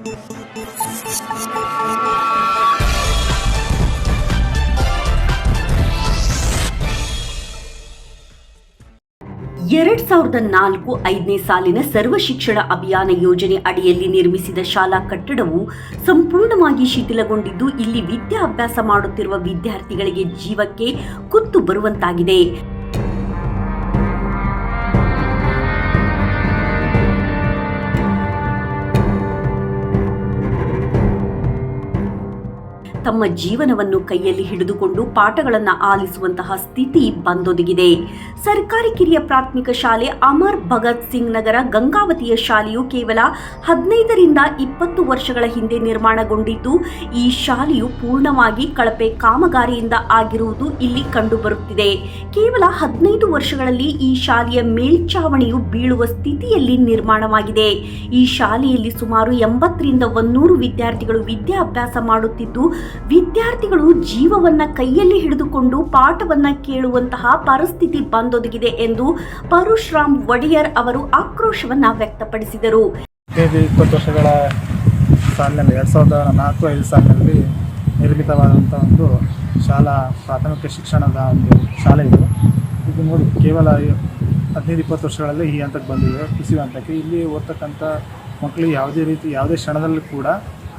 ಎರಡ್ ಸಾವಿರದ ನಾಲ್ಕು ಐದನೇ ಸಾಲಿನ ಸರ್ವ ಶಿಕ್ಷಣ ಅಭಿಯಾನ ಯೋಜನೆ ಅಡಿಯಲ್ಲಿ ನಿರ್ಮಿಸಿದ ಶಾಲಾ ಕಟ್ಟಡವು ಸಂಪೂರ್ಣವಾಗಿ ಶಿಥಿಲಗೊಂಡಿದ್ದು ಇಲ್ಲಿ ವಿದ್ಯಾಭ್ಯಾಸ ಮಾಡುತ್ತಿರುವ ವಿದ್ಯಾರ್ಥಿಗಳಿಗೆ ಜೀವಕ್ಕೆ ಕುತ್ತು ಬರುವಂತಾಗಿದೆ. ತಮ್ಮ ಜೀವನವನ್ನು ಕೈಯಲ್ಲಿ ಹಿಡಿದುಕೊಂಡು ಪಾಠಗಳನ್ನು ಆಲಿಸುವಂತಹ ಸ್ಥಿತಿ ಬಂದೊದಗಿದೆ. ಸರ್ಕಾರಿ ಕಿರಿಯ ಪ್ರಾಥಮಿಕ ಶಾಲೆ ಅಮರ್ ಭಗತ್ ಸಿಂಗ್ ನಗರ ಗಂಗಾವತಿಯ ಶಾಲೆಯು ಕೇವಲ ಹದಿನೈದರಿಂದ ಇಪ್ಪತ್ತು ವರ್ಷಗಳ ಹಿಂದೆ ನಿರ್ಮಾಣಗೊಂಡಿದ್ದು, ಈ ಶಾಲೆಯು ಪೂರ್ಣವಾಗಿ ಕಳಪೆ ಕಾಮಗಾರಿಯಿಂದ ಆಗಿರುವುದು ಇಲ್ಲಿ ಕಂಡುಬರುತ್ತಿದೆ. ಕೇವಲ ಹದಿನೈದು ವರ್ಷಗಳಲ್ಲಿ ಈ ಶಾಲೆಯ ಮೇಲ್ಚಾವಣಿಯು ಬೀಳುವ ಸ್ಥಿತಿಯಲ್ಲಿ ನಿರ್ಮಾಣವಾಗಿದೆ. ಈ ಶಾಲೆಯಲ್ಲಿ ಸುಮಾರು ಎಂಬತ್ತರಿಂದ ಒಂದೂರು ವಿದ್ಯಾರ್ಥಿಗಳು ವಿದ್ಯಾಭ್ಯಾಸ ಮಾಡುತ್ತಿದ್ದು, ವಿದ್ಯಾರ್ಥಿಗಳು ಜೀವವನ್ನ ಕೈಯಲ್ಲಿ ಹಿಡಿದುಕೊಂಡು ಪಾಠವನ್ನ ಕೇಳುವಂತಹ ಪರಿಸ್ಥಿತಿ ಬಂದೊದಗಿದೆ ಎಂದು ಪರಶುರಾಮ್ ಒಡೆಯರ್ ಅವರು ಆಕ್ರೋಶವನ್ನ ವ್ಯಕ್ತಪಡಿಸಿದರು. ಇಪ್ಪತ್ತು ವರ್ಷಗಳ ಸಾಲಿನಲ್ಲಿ, ಎರಡು ಸಾವಿರದ ನಾಲ್ಕು, ಐದು ಸಾಲಿನಲ್ಲಿ ನಿರ್ಮಿತವಾದಂಥ ಒಂದು ಶಾಲಾ ಪ್ರಾಥಮಿಕ ಶಿಕ್ಷಣದ ಒಂದು ಶಾಲೆ ಇದು. ಇದು ನೋಡಿ, ಕೇವಲ ಹದಿನೈದು, ಇಪ್ಪತ್ತು ವರ್ಷಗಳಲ್ಲಿ ಈ ಹಂತಕ್ಕೆ ಬಂದಿದೆ ಕುಸಿಯುವ ಹಂತಕ್ಕೆ. ಇಲ್ಲಿ ಓದ್ತಕ್ಕಂಥ ಮಕ್ಕಳಿಗೆ ಯಾವುದೇ ರೀತಿ, ಯಾವುದೇ ಕ್ಷಣದಲ್ಲಿ ಕೂಡ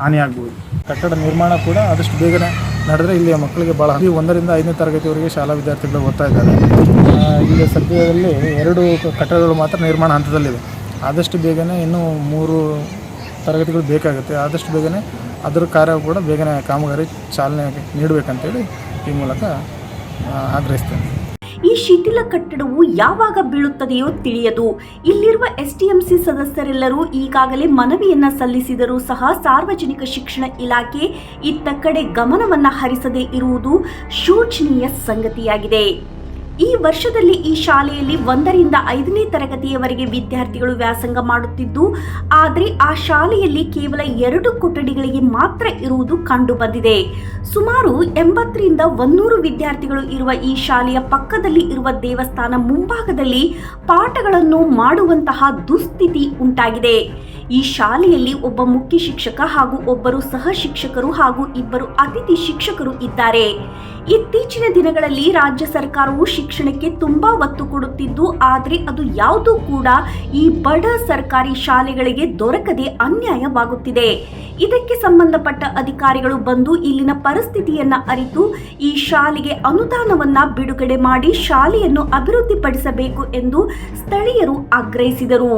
ಹಾನಿಯಾಗ್ಬೋದು ಕಟ್ಟಡ ನಿರ್ಮಾಣ ಕೂಡ ಆದಷ್ಟು ಬೇಗನೆ ನಡೆದರೆ ಇಲ್ಲಿ ಮಕ್ಕಳಿಗೆ ಭಾಳ ಒಂದರಿಂದ ಐದನೇ ತರಗತಿವರೆಗೆ ಶಾಲಾ ವಿದ್ಯಾರ್ಥಿಗಳು ಓದ್ತಾ ಇದ್ದಾರೆ. ಇಲ್ಲಿ ಸದ್ಯದಲ್ಲಿ ಎರಡು ಕಟ್ಟಡಗಳು ಮಾತ್ರ ನಿರ್ಮಾಣ ಹಂತದಲ್ಲಿವೆ ಆದಷ್ಟು ಬೇಗನೆ ಇನ್ನೂ ಮೂರು ತರಗತಿಗಳು ಬೇಕಾಗುತ್ತೆ. ಆದಷ್ಟು ಬೇಗನೆ ಅದರ ಕಾರ್ಯ ಕೂಡ ಬೇಗನೆ ಕಾಮಗಾರಿ ಚಾಲನೆ ನೀಡಬೇಕಂತೇಳಿ ಈ ಮೂಲಕ ಆಗ್ರಹಿಸ್ತೇನೆ. ಈ ಶಿಥಿಲ ಕಟ್ಟಡವು ಯಾವಾಗ ಬೀಳುತ್ತದೆಯೋ ತಿಳಿಯದು. ಇಲ್ಲಿರುವ ಎಸ್ಟಿಎಂಸಿ ಸದಸ್ಯರೆಲ್ಲರೂ ಈಗಾಗಲೇ ಮನವಿಯನ್ನ ಸಲ್ಲಿಸಿದರೂ ಸಹ ಸಾರ್ವಜನಿಕ ಶಿಕ್ಷಣ ಇಲಾಖೆ ಇತ್ತ ಕಡೆ ಗಮನವನ್ನ ಹರಿಸದೇ ಇರುವುದು ಶೋಚನೀಯ ಸಂಗತಿಯಾಗಿದೆ. ಈ ವರ್ಷದಲ್ಲಿ ಈ ಶಾಲೆಯಲ್ಲಿ ಒಂದರಿಂದ ಐದನೇ ತರಗತಿಯವರೆಗೆ ವಿದ್ಯಾರ್ಥಿಗಳು ವ್ಯಾಸಂಗ ಮಾಡುತ್ತಿದ್ದು, ಆದರೆ ಆ ಶಾಲೆಯಲ್ಲಿ ಕೇವಲ ಎರಡು ಕೊಠಡಿಗಳಿಗೆ ಮಾತ್ರ ಇರುವುದು ಕಂಡುಬಂದಿದೆ. ಸುಮಾರು ಎಂಬತ್ತರಿಂದ ಒಂದೂರು ವಿದ್ಯಾರ್ಥಿಗಳು ಇರುವ ಈ ಶಾಲೆಯ ಪಕ್ಕದಲ್ಲಿ ಇರುವ ದೇವಸ್ಥಾನ ಮುಂಭಾಗದಲ್ಲಿ ಪಾಠಗಳನ್ನು ಮಾಡುವಂತಹ ದುಸ್ಥಿತಿ ಉಂಟಾಗಿದೆ. ಈ ಶಾಲೆಯಲ್ಲಿ ಒಬ್ಬ ಮುಖ್ಯ ಶಿಕ್ಷಕ ಹಾಗೂ ಒಬ್ಬರು ಸಹ ಶಿಕ್ಷಕರು ಹಾಗೂ ಇಬ್ಬರು ಅತಿಥಿ ಶಿಕ್ಷಕರು ಇದ್ದಾರೆ. ಇತ್ತೀಚಿನ ದಿನಗಳಲ್ಲಿ ರಾಜ್ಯ ಸರ್ಕಾರವು ಶಿಕ್ಷಣಕ್ಕೆ ತುಂಬಾ ಒತ್ತು ಕೊಡುತ್ತಿದ್ದು, ಆದರೆ ಅದು ಯಾವುದೂ ಕೂಡ ಈ ಬಡ ಸರ್ಕಾರಿ ಶಾಲೆಗಳಿಗೆ ದೊರಕದೆ ಅನ್ಯಾಯವಾಗುತ್ತಿದೆ. ಇದಕ್ಕೆ ಸಂಬಂಧಪಟ್ಟ ಅಧಿಕಾರಿಗಳು ಬಂದು ಇಲ್ಲಿನ ಪರಿಸ್ಥಿತಿಯನ್ನ ಅರಿತು, ಈ ಶಾಲೆಗೆ ಅನುದಾನವನ್ನ ಬಿಡುಗಡೆ ಮಾಡಿ ಶಾಲೆಯನ್ನು ಅಭಿವೃದ್ಧಿಪಡಿಸಬೇಕು ಎಂದು ಸ್ಥಳೀಯರು ಆಗ್ರಹಿಸಿದರು.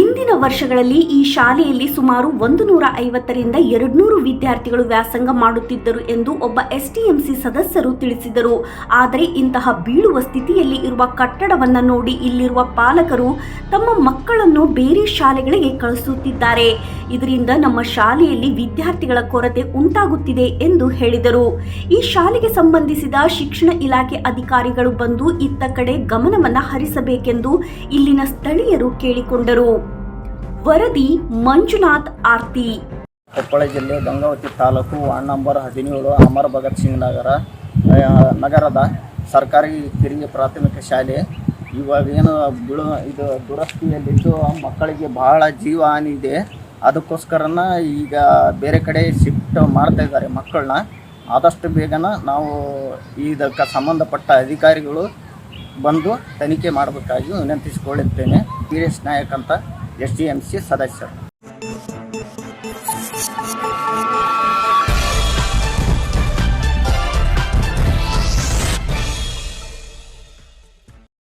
ಇಂದಿನ ವರ್ಷಗಳಲ್ಲಿ ಈ ಶಾಲೆಯಲ್ಲಿ ಸುಮಾರು ಒಂದು ನೂರ ಐವತ್ತರಿಂದ ಎರಡು ನೂರು ವಿದ್ಯಾರ್ಥಿಗಳು ವ್ಯಾಸಂಗ ಮಾಡುತ್ತಿದ್ದರು ಎಂದು ಒಬ್ಬ ಎಸ್ಟಿಎಂಸಿ ಸದಸ್ಯರು ತಿಳಿಸಿದರು. ಆದರೆ ಇಂತಹ ಬೀಳುವ ಸ್ಥಿತಿಯಲ್ಲಿ ಇರುವ ಕಟ್ಟಡವನ್ನು ನೋಡಿ ಇಲ್ಲಿರುವ ಪಾಲಕರು ತಮ್ಮ ಮಕ್ಕಳನ್ನು ಬೇರೆ ಶಾಲೆಗಳಿಗೆ ಕಳಿಸುತ್ತಿದ್ದಾರೆ. ಇದರಿಂದ ನಮ್ಮ ಶಾಲೆಯಲ್ಲಿ ವಿದ್ಯಾರ್ಥಿಗಳ ಕೊರತೆ ಉಂಟಾಗುತ್ತಿದೆ ಎಂದು ಹೇಳಿದರು. ಈ ಶಾಲೆಗೆ ಸಂಬಂಧಿಸಿದ ಶಿಕ್ಷಣ ಇಲಾಖೆ ಅಧಿಕಾರಿಗಳು ಬಂದು ಇತ್ತ ಕಡೆ ಗಮನವನ್ನು ಹರಿಸಬೇಕೆಂದು ಇಲ್ಲಿನ ಸ್ಥಳೀಯರು ಕೇಳಿಕೊಂಡರು. ವರದಿ ಮಂಜುನಾಥ್, ಆರ್ತಿ. ಕೊಪ್ಪಳ ಜಿಲ್ಲೆ ಗಂಗಾವತಿ ತಾಲೂಕು ವಾರ್ಡ್ ನಂಬರ್ ಹದಿನೇಳು, ಅಮರ್ ಭಗತ್ ಸಿಂಗ್ ನಗರ. ನಗರದ ಸರ್ಕಾರಿ ಕಿರಿಯ ಪ್ರಾಥಮಿಕ ಶಾಲೆ. ಇವಾಗ ಏನು ಬಿಳು, ಇದು ದುರಸ್ತಿಯಲ್ಲಿದ್ದು ಮಕ್ಕಳಿಗೆ ಬಹಳ ಜೀವ ಹಾನಿ ಇದೆ. ಅದಕ್ಕೋಸ್ಕರನ ಈಗ ಬೇರೆ ಕಡೆ ಶಿಫ್ಟ್ ಮಾಡ್ತಾ ಇದ್ದಾರೆ ಮಕ್ಕಳನ್ನ. ಆದಷ್ಟು ಬೇಗನ ನಾವು ಇದಕ್ಕೆ ಸಂಬಂಧಪಟ್ಟ ಅಧಿಕಾರಿಗಳು ಬಂದು ತನಿಖೆ ಮಾಡಬೇಕಾಗಿ ವಿನಂತಿಸಿಕೊಳ್ಳುತ್ತೇನೆ. ವೀರೇಶ್ ನಾಯಕ್ ಅಂತ ಎಸ್ ಡಿ ಎಂ ಸಿ ಸದಸ್ಯರು.